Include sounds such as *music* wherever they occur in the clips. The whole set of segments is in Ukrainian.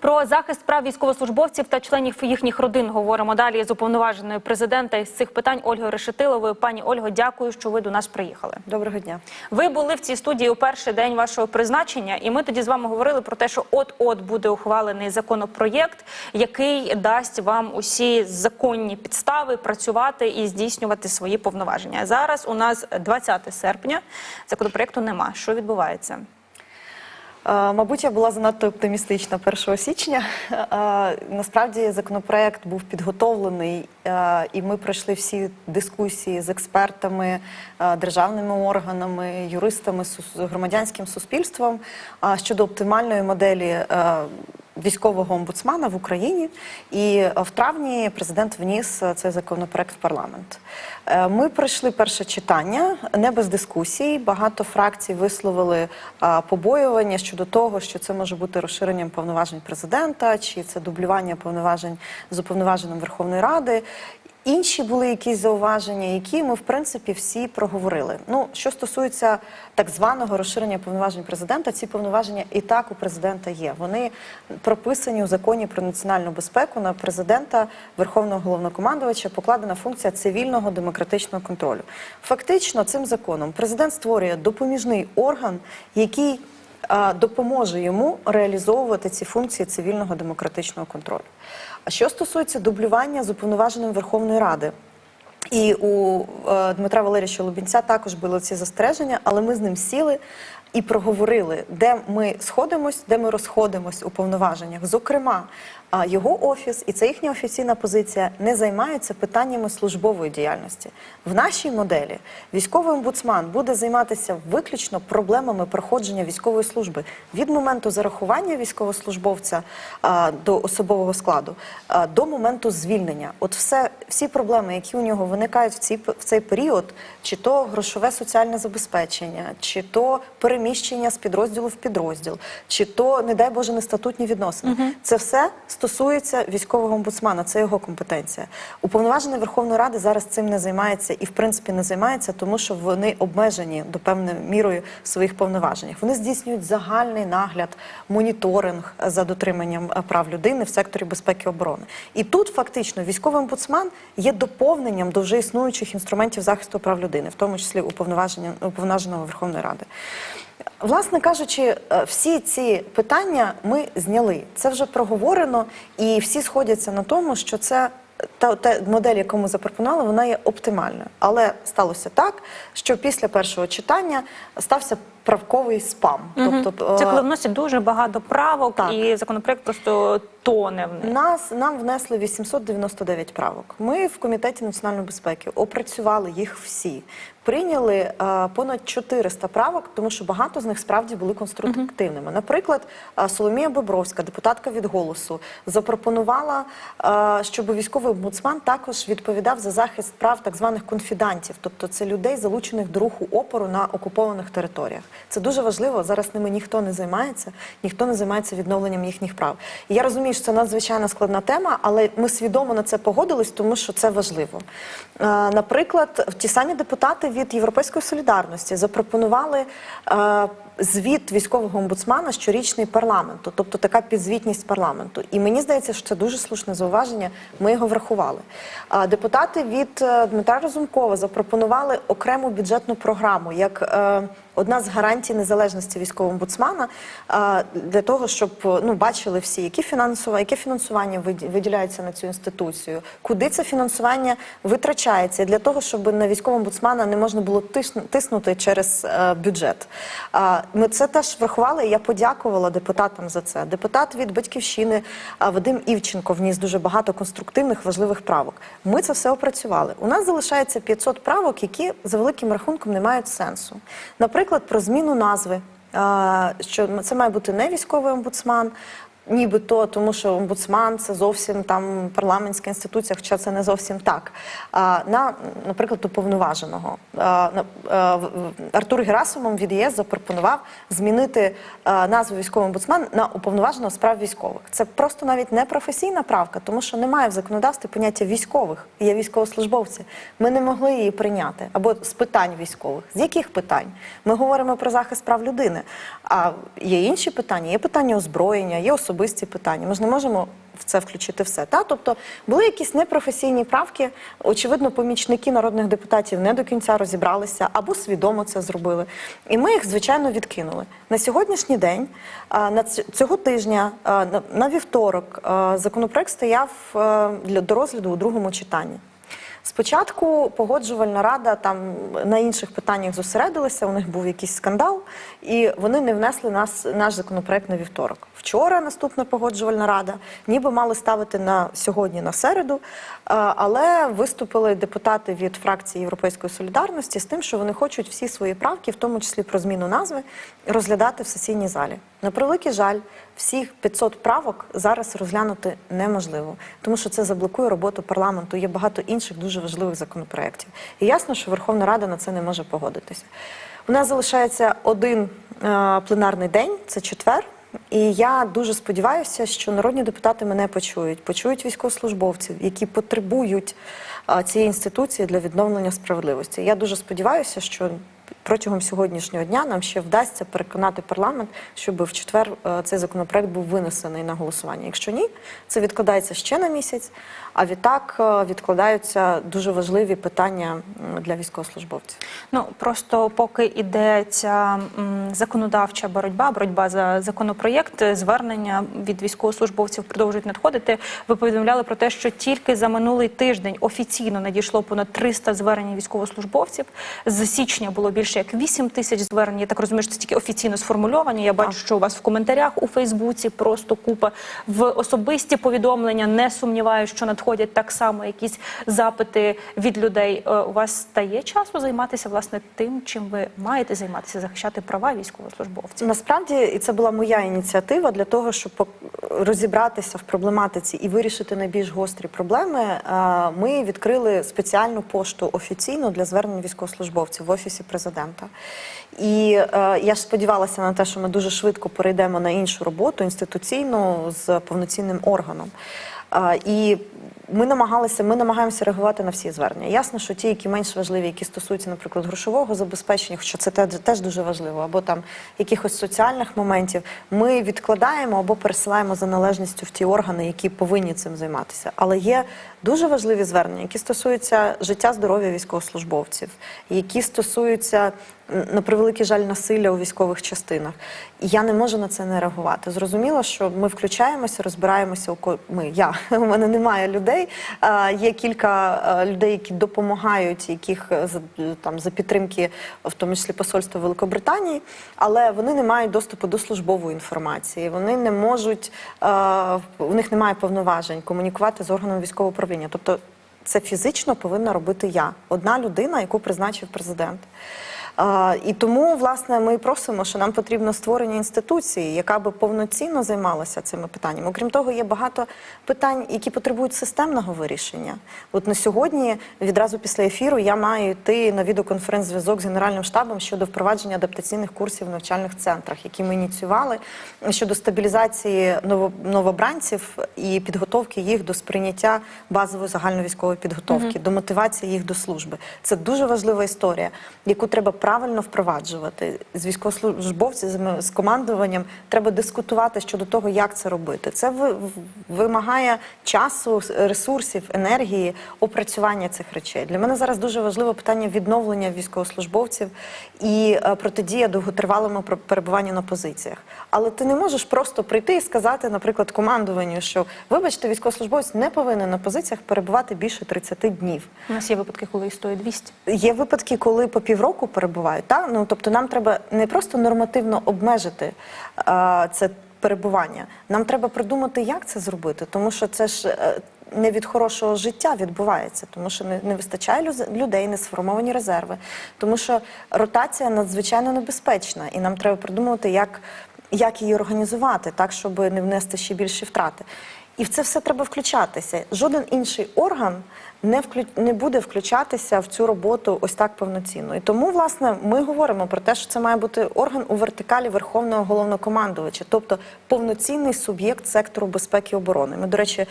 Про захист прав військовослужбовців та членів їхніх родин говоримо далі з уповноваженою президента із цих питань Ольгою Решетиловою. Пані Ольго, дякую, що ви до нас приїхали. Доброго дня. Ви були в цій студії у перший день вашого призначення, і ми тоді з вами говорили про те, що от-от буде ухвалений законопроєкт, який дасть вам усі законні підстави працювати і здійснювати свої повноваження. Зараз у нас 20 серпня. Законопроєкту нема. Що відбувається? Мабуть, я була занадто оптимістична 1 січня. Насправді законопроект був підготовлений, і ми пройшли всі дискусії з експертами, державними органами, юристами, громадянським суспільством щодо оптимальної моделі. Військового омбудсмана в Україні, і е, в травні президент вніс е, цей законопроект в парламент. Е, Ми пройшли перше читання не без дискусій. Багато фракцій висловили побоювання щодо того, що це може бути розширенням повноважень президента, чи це дублювання повноважень з уповноваженим Верховної Ради. Інші були якісь зауваження, які ми в принципі всі проговорили. Ну що стосується так званого розширення повноважень президента, ці повноваження і так у президента є. Вони прописані у законі про національну безпеку. На президента Верховного головнокомандувача покладена функція цивільного демократичного контролю. Фактично, цим законом президент створює допоміжний орган, який допоможе йому реалізовувати ці функції цивільного демократичного контролю. А що стосується дублювання з уповноваженим Верховної Ради, і у е, Дмитра Валерійовича Лубінця також були ці застереження, але ми з ним сіли і проговорили, де ми сходимось, де ми розходимось у повноваженнях. Зокрема, а, його офіс і це їхня офіційна позиція не займаються питаннями службової діяльності. В нашій моделі військовий омбудсман буде займатися виключно проблемами проходження військової служби від моменту зарахування військовослужбовця а, до особового складу а, до моменту звільнення. От все, всі проблеми, які у нього виникають в, цій, в цей період, чи то грошове соціальне забезпечення, чи то переміщення з підрозділу в підрозділ, чи то, не дай Боже, нестатутні відносини. Це все стосується військового омбудсмана, це його компетенція. Уповноважений Верховної Ради зараз цим не займається і, в принципі, не займається, тому що вони обмежені до певною мірою в своїх повноваженнях. Вони здійснюють загальний нагляд, моніторинг за дотриманням е, прав людини в секторі безпеки і оборони. І тут фактично військовий омбудсман є доповненням до вже існуючих інструментів захисту прав людини, в тому числі уповноваженого Верховної Ради. Власне кажучи, е, всі ці питання ми зняли. Це вже проговорено, і всі сходяться на тому, що це та, та модель, яку ми запропонували, вона є оптимальною. Але сталося так, що після першого читання стався правковий спам. Тобто, Це е, коли вносять дуже багато правок, так. і законопроект просто тоне в них. Нас нам внесли 899 правок. Ми в комітеті національної безпеки опрацювали їх всі. Прийняли е, понад 400 правок, тому що багато з них справді були конструктивними. Наприклад, е, Соломія Бобровська, депутатка від голосу, запропонувала, е, щоб військовий омбудсман також відповідав за захист прав так званих конфідантів, тобто це людей, залучених до руху опору на окупованих територіях. Це дуже важливо. Зараз ними ніхто не займається, ніхто не займається відновленням їхніх прав. І я розумію, що це надзвичайно складна тема, але ми свідомо на це погодились, тому що це важливо. Е, Наприклад, ті самі депутати від Європейської солідарності запропонували. е, Звіт військового омбудсмана щорічний парламенту, тобто така підзвітність парламенту. І мені здається, що це дуже слушне зауваження. Ми його врахували. А депутати від е, Дмитра Разумкова запропонували окрему бюджетну програму як е, одна з гарантій незалежності військового омбудсмана для того, щоб ну бачили всі, які фінансова, яке фінансування виді- виділяється на цю інституцію, куди це фінансування витрачається для того, щоб на військового омбудсмана не можна було тисну- тиснути через е, бюджет. Ми це теж врахували. і Я подякувала депутатам за це. Депутат від батьківщини Вадим Івченко вніс дуже багато конструктивних важливих правок. Ми це все опрацювали. У нас залишається 500 правок, які за великим рахунком не мають сенсу. Наприклад, про зміну назви. а, Що це має бути не військовий омбудсман, Нібито, тому що омбудсман це зовсім там парламентська інституція, хоча це не зовсім так. На, наприклад, уповноваженого Артур Герасимов від ЄС запропонував змінити назву військового омбудсман на уповноваженого з прав військових. Це просто навіть не професійна правка, тому що немає в законодавстві поняття військових, є військовослужбовці. Ми не могли її прийняти або з питань військових. З яких питань? Ми говоримо про захист прав людини. А є інші питання, є питання озброєння, є особовий особисті питання. Ми ж не можемо в це включити все. Та? Тобто були якісь непрофесійні правки. Очевидно, помічники народних депутатів не до кінця розібралися або свідомо це зробили. І ми їх, звичайно, відкинули. На сьогоднішній день, на цього тижня, на- вівторок, законопроект стояв до розгляду у другому читанні. Спочатку погоджувальна рада там на інших питаннях зосередилася, у них був якийсь скандал, і вони не внесли нас, наш законопроект на вівторок. Вчора наступна погоджувальна рада, ніби мали ставити на сьогодні на середу, але виступили депутати від фракції Європейської солідарності з тим, що вони хочуть всі свої правки, в тому числі про зміну назви, розглядати в сесійній залі. На превеликий жаль, всіх 500 правок зараз розглянути неможливо, тому що це заблокує роботу парламенту. Є багато інших дуже важливих законопроєктів. І ясно, що Верховна Рада на це не може погодитися. У нас залишається один е, пленарний день, це четвер. І я дуже сподіваюся, що народні депутати мене почують, почують військовослужбовців, які потребують е, цієї інституції для відновлення справедливості. Я дуже сподіваюся, що протягом сьогоднішнього дня нам ще вдасться переконати парламент, щоб в четвер е, цей законопроект був винесений на голосування. Якщо ні, це відкладається ще на місяць. А відтак е, відкладаються дуже важливі питання для військовослужбовців. Ну просто поки йде ця законодавча боротьба, боротьба за законопроєкт, звернення від військовослужбовців продовжують надходити. Ви повідомляли про те, що тільки за минулий тиждень офіційно надійшло понад 300 звернень військовослужбовців. З січня було більше як 8 тисяч звернень. Я так розумію, що це тільки офіційно сформульовані. Я бачу, що у вас в коментарях у Фейсбуці просто купа в особисті повідомлення. Не сумніваюся, що надходять так само якісь запити від людей. Е, У вас стає часу займатися власне тим, чим ви маєте займатися, захищати права військовослужбовців. Насправді, і це була моя ініціатива для того, щоб розібратися в проблематиці і вирішити найбільш гострі проблеми. е, Ми відкрили спеціальну пошту офіційну для звернень військовослужбовців в офісі президента. І е, я ж сподівалася на те, що ми дуже швидко перейдемо на іншу роботу інституційну з повноцінним органом. Е, І ми намагалися, ми намагаємося реагувати на всі звернення. Ясно, що ті, які менш важливі, які стосуються, наприклад, грошового забезпечення, хоча це теж дуже важливо, або там якихось соціальних моментів, ми відкладаємо або пересилаємо за належністю в ті органи, які повинні цим займатися. Але є дуже важливі звернення, які стосуються життя здоров'я військовослужбовців, які стосуються на превеликий жаль насилля у військових частинах. І я не можу на це не реагувати. Зрозуміло, що ми включаємося, розбираємося. у ко- Ми, я *laughs* у мене немає людей. Є кілька людей, які допомагають, яких е, там за підтримки, в тому числі посольства Великобританії, але вони не мають доступу до службової інформації. Вони не можуть, а, у них немає повноважень комунікувати з органом військового управління. Тобто це фізично повинна робити я, одна людина, яку призначив президент. І тому, власне, ми просимо, що нам потрібно створення інституції, яка би повноцінно займалася цими питаннями. Окрім того, є багато питань, які потребують системного вирішення. От на сьогодні, відразу після ефіру, я маю йти на відеоконференц-зв'язок з Генеральним штабом щодо впровадження адаптаційних курсів в навчальних центрах, які ми ініціювали щодо стабілізації ново- новобранців і підготовки їх до сприйняття базової загальновійськової підготовки, до мотивації їх до служби. Це дуже важлива історія, яку треба правильно впроваджувати. З військовослужбовцями, з командуванням треба дискутувати щодо того, як це робити. Це ви- вимагає часу, ресурсів, енергії, опрацювання цих речей. Для мене зараз дуже важливе питання відновлення військовослужбовців і е, протидія довготривалому перебуванню на позиціях. Але ти не можеш просто прийти і сказати, наприклад, командуванню, що вибачте, військовослужбовець не повинен на позиціях перебувати більше 30 днів. У нас є випадки, коли і стоїть 200. Є випадки, коли по півроку перебувають. Та? Ну, тобто нам треба не просто нормативно обмежити а, це перебування. Нам треба придумати, як це зробити, тому що це ж. е, Не від хорошого життя відбувається, тому що не, не вистачає людей, не сформовані резерви, тому що ротація надзвичайно небезпечна, і нам треба придумувати, як, як її організувати, так, щоб не внести ще більші втрати. І в це все треба включатися. Жоден інший орган не вклю... не буде включатися в цю роботу ось так повноцінно. І тому, власне, ми говоримо про те, що це має бути орган у вертикалі Верховного головнокомандувача, тобто повноцінний суб'єкт сектору безпеки і оборони. Ми, до речі, е,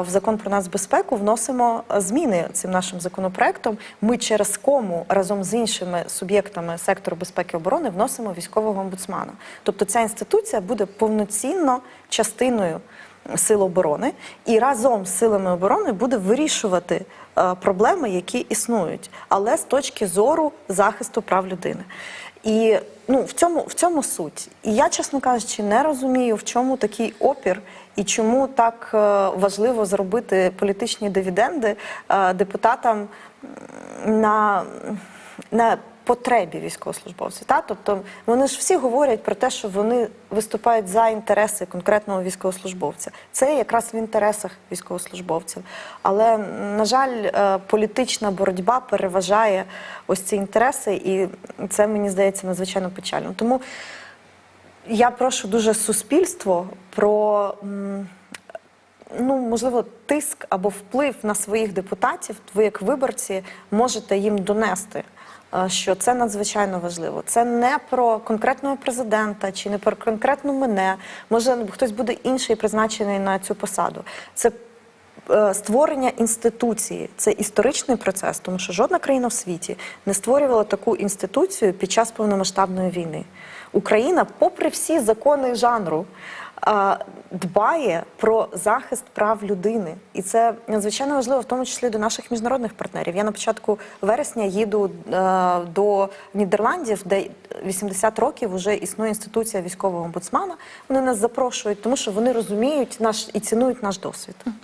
в закон про нацбезпеку вносимо зміни цим нашим законопроектом. Ми через кому разом з іншими суб'єктами сектору безпеки і оборони вносимо військового омбудсмана. Тобто ця інституція буде повноцінно частиною сил оборони і разом з силами оборони буде вирішувати е, проблеми, які існують, але з точки зору захисту прав людини. І ну, в цьому, в цьому суть. І я, чесно кажучи, не розумію, в чому такий опір і чому так е, важливо зробити політичні дивіденди е, депутатам на, на потребі військовослужбовців. Та? Тобто вони ж всі говорять про те, що вони виступають за інтереси конкретного військовослужбовця. Це якраз в інтересах військовослужбовців. Але, на жаль, е, політична боротьба переважає ось ці інтереси, і це мені здається надзвичайно печально. Тому я прошу дуже суспільство про. Ну, можливо, тиск або вплив на своїх депутатів, ви як виборці можете їм донести, що це надзвичайно важливо. Це не про конкретного президента чи не про конкретну мене. Може, хтось буде інший призначений на цю посаду. Це е, створення інституції це історичний процес, тому що жодна країна в світі не створювала таку інституцію під час повномасштабної війни. Україна, попри всі закони жанру, е, дбає про захист прав людини, і це надзвичайно важливо, в тому числі до наших міжнародних партнерів. Я на початку вересня їду е, до Нідерландів, де 80 років вже існує інституція військового омбудсмана. Вони нас запрошують, тому що вони розуміють наш і цінують наш досвід.